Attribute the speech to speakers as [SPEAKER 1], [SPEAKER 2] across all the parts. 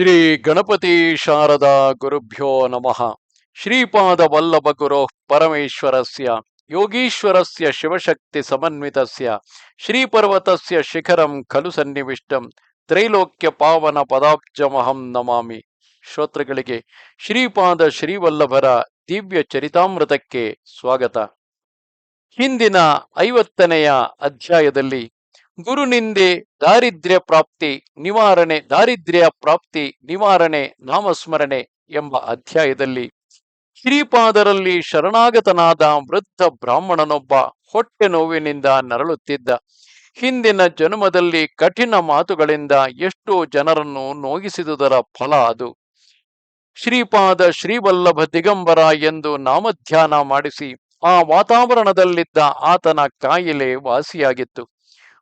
[SPEAKER 1] ಶ್ರೀ ಗಣಪತಿ ಶಾರದಾ ಗುರುಭ್ಯೋ ನಮಃ. ಶ್ರೀಪಾದ ವಲ್ಲಭ ಗುರು ಪರಮೇಶ್ವರಸ್ಯ, ಯೋಗೀಶ್ವರಸ್ಯ ಶಿವಶಕ್ತಿ ಸಮನ್ವಿತಸ್ಯ, ಶ್ರೀಪರ್ವತಸ್ಯ ಶಿಖರಂ ಖಲು ಸನ್ನಿವಿಷ್ಟಂ, ತ್ರೈಲೋಕ್ಯ ಪಾವನ ಪದಾಬ್ಜಮಹಂ ನಮಾಮಿ. ಶ್ರೋತೃಗಳಿಗೆ ಶ್ರೀಪಾದ ಶ್ರೀವಲ್ಲಭರ ದಿವ್ಯ ಚರಿತಾಮೃತಕ್ಕೆ ಸ್ವಾಗತ. ಹಿಂದಿನ ಐವತ್ತನೆಯ ಅಧ್ಯಾಯದಲ್ಲಿ ಗುರುನಿಂದೆ ದಾರಿದ್ರ್ಯ ಪ್ರಾಪ್ತಿ ನಿವಾರಣೆ, ದಾರಿದ್ರ್ಯ ಪ್ರಾಪ್ತಿ ನಿವಾರಣೆ, ನಾಮಸ್ಮರಣೆ ಎಂಬ ಅಧ್ಯಾಯದಲ್ಲಿ ಶ್ರೀಪಾದರಲ್ಲಿ ಶರಣಾಗತನಾದ ವೃದ್ಧ ಬ್ರಾಹ್ಮಣನೊಬ್ಬ ಹೊಟ್ಟೆ ನೋವಿನಿಂದ ನರಳುತ್ತಿದ್ದ. ಹಿಂದಿನ ಜನ್ಮದಲ್ಲಿ ಕಠಿಣ ಮಾತುಗಳಿಂದ ಎಷ್ಟೋ ಜನರನ್ನು ನೋಗಿಸಿದುದರ ಫಲ ಅದು. ಶ್ರೀಪಾದ ಶ್ರೀವಲ್ಲಭ ದಿಗಂಬರ ಎಂದು ನಾಮಧ್ಯಾನ ಮಾಡಿಸಿ ಆ ವಾತಾವರಣದಲ್ಲಿದ್ದ ಆತನ ಕಾಯಿಲೆ ವಾಸಿಯಾಗಿತ್ತು.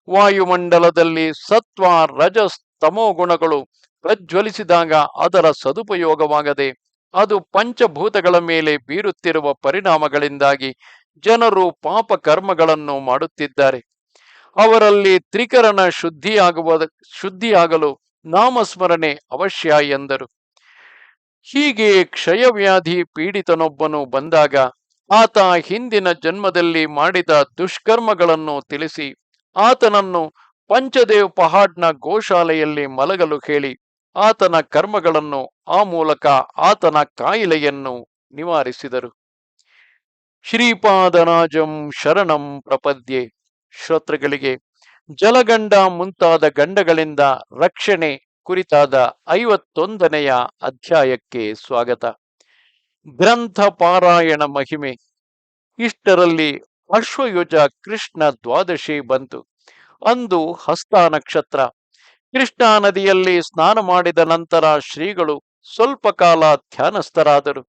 [SPEAKER 1] ವಾಯುಮಂಡಲದಲ್ಲಿ ಸತ್ವ, ರಜಸ್, ತಮೋ ಗುಣಗಳು ಪ್ರಜ್ವಲಿಸಿದಾಗ ಅದರ ಸದುಪಯೋಗವಾಗದೆ ಅದು ಪಂಚಭೂತಗಳ ಮೇಲೆ ಬೀರುತ್ತಿರುವ ಪರಿಣಾಮಗಳಿಂದಾಗಿ ಜನರು ಪಾಪ ಕರ್ಮಗಳನ್ನು ಮಾಡುತ್ತಿದ್ದಾರೆ. ಅವರಲ್ಲಿ ತ್ರಿಕರಣ ಶುದ್ಧಿಯಾಗುವ, ಶುದ್ಧಿಯಾಗಲು ನಾಮಸ್ಮರಣೆ ಅವಶ್ಯ ಎಂದರು. ಹೀಗೆ ಕ್ಷಯವ್ಯಾಧಿ ಪೀಡಿತನೊಬ್ಬನು ಬಂದಾಗ ಆತ ಹಿಂದಿನ ಜನ್ಮದಲ್ಲಿ ಮಾಡಿದ ದುಷ್ಕರ್ಮಗಳನ್ನು ತಿಳಿಸಿ ಆತನನ್ನು ಪಂಚದೇವ್ ಪಹಾಡ್ನ ಗೋಶಾಲೆಯಲ್ಲಿ ಮಲಗಲು ಹೇಳಿ, ಆತನ ಕರ್ಮಗಳನ್ನು ಆ ಮೂಲಕ ಆತನ ಕಾಯಿಲೆಯನ್ನು ನಿವಾರಿಸಿದರು. ಶ್ರೀಪಾದರಾಜಂ ಶರಣಂ ಪ್ರಪದ್ಯೆ. ಶ್ರೋತೃಗಳಿಗೆ, ಜಲಗಂಡ ಮುಂತಾದ ಗಂಡಗಳಿಂದ ರಕ್ಷಣೆ ಕುರಿತಾದ ಐವತ್ತೊಂದನೆಯ ಅಧ್ಯಾಯಕ್ಕೆ ಸ್ವಾಗತ. ಗ್ರಂಥ ಪಾರಾಯಣ ಮಹಿಮೆ. ಇಷ್ಟರಲ್ಲಿ ಅಶ್ವಯುಜ ಕೃಷ್ಣ ದ್ವಾದಶಿ ಬಂತು. ಅಂದು ಹಸ್ತ ನಕ್ಷತ್ರ. ಕೃಷ್ಣಾ ನದಿಯಲ್ಲಿ ಸ್ನಾನ ಮಾಡಿದ ನಂತರ ಶ್ರೀಗಳು ಸ್ವಲ್ಪ ಕಾಲ ಧ್ಯಾನಸ್ಥರಾದರು.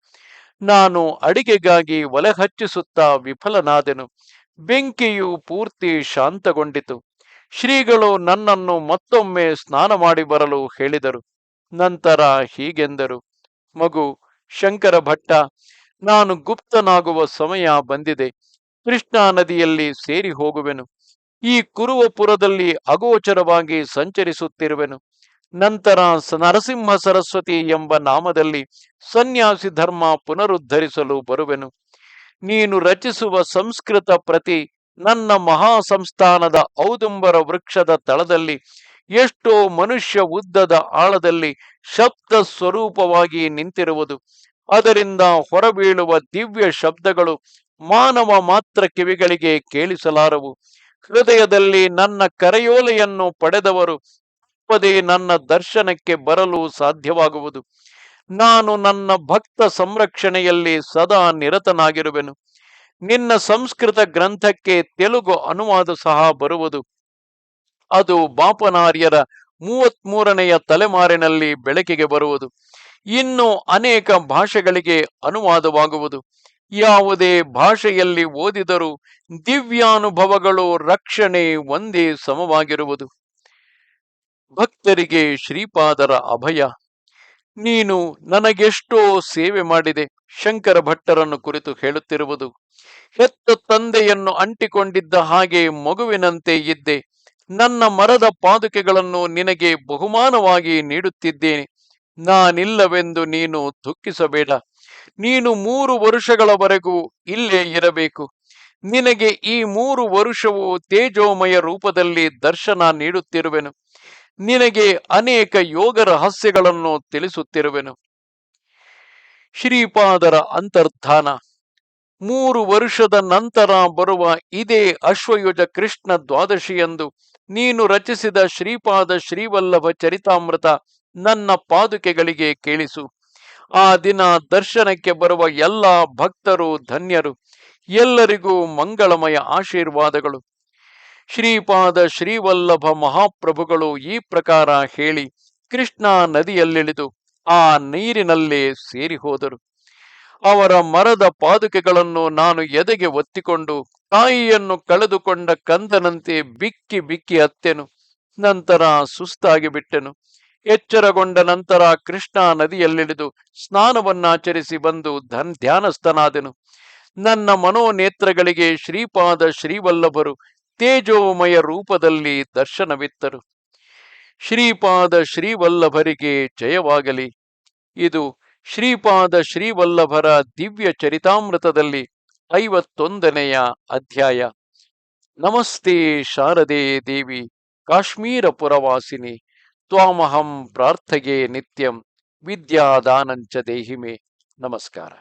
[SPEAKER 1] ನಾನು ಅಡಿಗೆಗಾಗಿ ಒಲೆ ಹಚ್ಚಿಸುತ್ತಾ ವಿಫಲನಾದೆನು. ಬೆಂಕಿಯು ಪೂರ್ತಿ ಶಾಂತಗೊಂಡಿತು. ಶ್ರೀಗಳು ನನ್ನನ್ನು ಮತ್ತೊಮ್ಮೆ ಸ್ನಾನ ಮಾಡಿ ಬರಲು ಹೇಳಿದರು. ನಂತರ ಹೀಗೆಂದರು. ಮಗು ಶಂಕರ ಭಟ್ಟ ನಾನು ಗುಪ್ತನಾಗುವ ಸಮಯ ಬಂದಿದೆ. ಕೃಷ್ಣಾ ನದಿಯಲ್ಲಿ ಸೇರಿ ಹೋಗುವೆನು. ಈ ಕುರುವಪುರದಲ್ಲಿ ಅಗೋಚರವಾಗಿ ಸಂಚರಿಸುತ್ತಿರುವೆನು. ನಂತರ ನರಸಿಂಹ ಸರಸ್ವತಿ ಎಂಬ ನಾಮದಲ್ಲಿ ಸನ್ಯಾಸಿ ಧರ್ಮ ಪುನರುದ್ಧರಿಸಲು ಬರುವೆನು. ನೀನು ರಚಿಸುವ ಸಂಸ್ಕೃತ ಪ್ರತಿ ನನ್ನ ಮಹಾ ಸಂಸ್ಥಾನದ ಔದುಂಬರ ವೃಕ್ಷದ ತಳದಲ್ಲಿ ಎಷ್ಟೋ ಮನುಷ್ಯ ಉದ್ದದ ಆಳದಲ್ಲಿ ಶಬ್ದ ಸ್ವರೂಪವಾಗಿ ನಿಂತಿರುವುದು. ಅದರಿಂದ ಹೊರಬೀಳುವ ದಿವ್ಯ ಶಬ್ದಗಳು ಮಾನವ ಮಾತ್ರ ಕಿವಿಗಳಿಗೆ ಕೇಳಿಸಲಾರವು. ಹೃದಯದಲ್ಲಿ ನನ್ನ ಕರೆಯೋಲೆಯನ್ನು ಪಡೆದವರು ತಪ್ಪದೇ ನನ್ನ ದರ್ಶನಕ್ಕೆ ಬರಲು ಸಾಧ್ಯವಾಗುವುದು. ನಾನು ನನ್ನ ಭಕ್ತ ಸಂರಕ್ಷಣೆಯಲ್ಲಿ ಸದಾ ನಿರತನಾಗಿರುವೆನು. ನಿನ್ನ ಸಂಸ್ಕೃತ ಗ್ರಂಥಕ್ಕೆ ತೆಲುಗು ಅನುವಾದ ಸಹ ಬರುವುದು. ಅದು ಬಾಪನಾರ್ಯರ ಮೂವತ್ಮೂರನೆಯ ತಲೆಮಾರಿನಲ್ಲಿ ಬೆಳಕಿಗೆ ಬರುವುದು. ಇನ್ನು ಅನೇಕ ಭಾಷೆಗಳಿಗೆ ಅನುವಾದವಾಗುವುದು. ಯಾವುದೇ ಭಾಷೆಯಲ್ಲಿ ಓದಿದರೂ ದಿವ್ಯಾನುಭವಗಳು ರಕ್ಷಣೆ ಒಂದೇ ಸಮವಾಗಿರುವುದು. ಭಕ್ತರಿಗೆ ಶ್ರೀಪಾದರ ಅಭಯ. ನೀನು ನನಗೆಷ್ಟೋ ಸೇವೆ ಮಾಡಿದೆ, ಶಂಕರ ಭಟ್ಟರನ್ನು ಕುರಿತು ಹೇಳುತ್ತಿರುವುದು. ಹೆತ್ತ ತಂದೆಯನ್ನು ಅಂಟಿಕೊಂಡಿದ್ದ ಹಾಗೆ ಮಗುವಿನಂತೆ ಇದ್ದೆ. ನನ್ನ ಮರದ ಪಾದುಕೆಗಳನ್ನು ನಿನಗೆ ಬಹುಮಾನವಾಗಿ ನೀಡುತ್ತಿದ್ದೇನೆ. ನಾನಿಲ್ಲವೆಂದು ನೀನು ದುಃಖಿಸಬೇಡ. ನೀನು ಮೂರು ವರುಷಗಳವರೆಗೂ ಇಲ್ಲೇ ಇರಬೇಕು. ನಿನಗೆ ಈ ಮೂರು ವರುಷವು ತೇಜೋಮಯ ರೂಪದಲ್ಲಿ ದರ್ಶನ ನೀಡುತ್ತಿರುವೆನು. ನಿನಗೆ ಅನೇಕ ಯೋಗ ರಹಸ್ಯಗಳನ್ನು ತಿಳಿಸುತ್ತಿರುವೆನು. ಶ್ರೀಪಾದರ ಅಂತರ್ಧಾನ. ಮೂರು ವರುಷದ ನಂತರ ಬರುವ ಇದೇ ಅಶ್ವಯುಜ ಕೃಷ್ಣ ದ್ವಾದಶಿಯಂದು ನೀನು ರಚಿಸಿದ ಶ್ರೀಪಾದ ಶ್ರೀವಲ್ಲಭ ಚರಿತಾಮೃತ ನನ್ನ ಪಾದುಕೆಗಳಿಗೆ ಕೇಳಿಸು. ಆ ದಿನ ದರ್ಶನಕ್ಕೆ ಬರುವ ಎಲ್ಲ ಭಕ್ತರು, ಧನ್ಯರು. ಎಲ್ಲರಿಗೂ ಮಂಗಳಮಯ ಆಶೀರ್ವಾದಗಳು. ಶ್ರೀಪಾದ ಶ್ರೀವಲ್ಲಭ ಮಹಾಪ್ರಭುಗಳು ಈ ಪ್ರಕಾರ ಹೇಳಿ ಕೃಷ್ಣ ನದಿಯಲ್ಲಿಳಿದು ಆ ನೀರಿನಲ್ಲೇ ಸೇರಿ ಹೋದರು ಅವರ ಮರದ ಪಾದುಕೆಗಳನ್ನು ನಾನು ಎದೆಗೆ ಒತ್ತಿಕೊಂಡು ತಾಯಿಯನ್ನು ಕಳೆದುಕೊಂಡ ಕಂದನಂತೆ ಬಿಕ್ಕಿ ಬಿಕ್ಕಿ ಅತ್ತೆನು ನಂತರ ಸುಸ್ತಾಗಿ ಬಿಟ್ಟೆನು. ಎಚ್ಚರಗೊಂಡ ನಂತರ ಕೃಷ್ಣಾ ನದಿಯಲ್ಲಿಳಿದು ಸ್ನಾನವನ್ನಾಚರಿಸಿ ಬಂದು ಧನ್ ಧ್ಯಾನಸ್ಥನಾದೆನು. ನನ್ನ ಮನೋನೇತ್ರಗಳಿಗೆ ಶ್ರೀಪಾದ ಶ್ರೀವಲ್ಲಭರು ತೇಜೋಮಯ ರೂಪದಲ್ಲಿ ದರ್ಶನವಿತ್ತರು. ಶ್ರೀಪಾದ ಶ್ರೀವಲ್ಲಭರಿಗೆ ಜಯವಾಗಲಿ. ಇದು ಶ್ರೀಪಾದ ಶ್ರೀವಲ್ಲಭರ ದಿವ್ಯ ಚರಿತಾಮೃತದಲ್ಲಿ ಐವತ್ತೊಂದನೆಯ ಅಧ್ಯಾಯ. ನಮಸ್ತೆ ಶಾರದೆ ದೇವಿ ಕಾಶ್ಮೀರ ಪುರವಾಸಿನಿ. ತ್ವಾಮಹಂ ಪ್ರಾರ್ಥಗೆ ನಿತ್ಯಂ ವಿದ್ಯಾದಾನಂಚ ದೇಹಿಮೆ. ನಮಸ್ಕಾರ.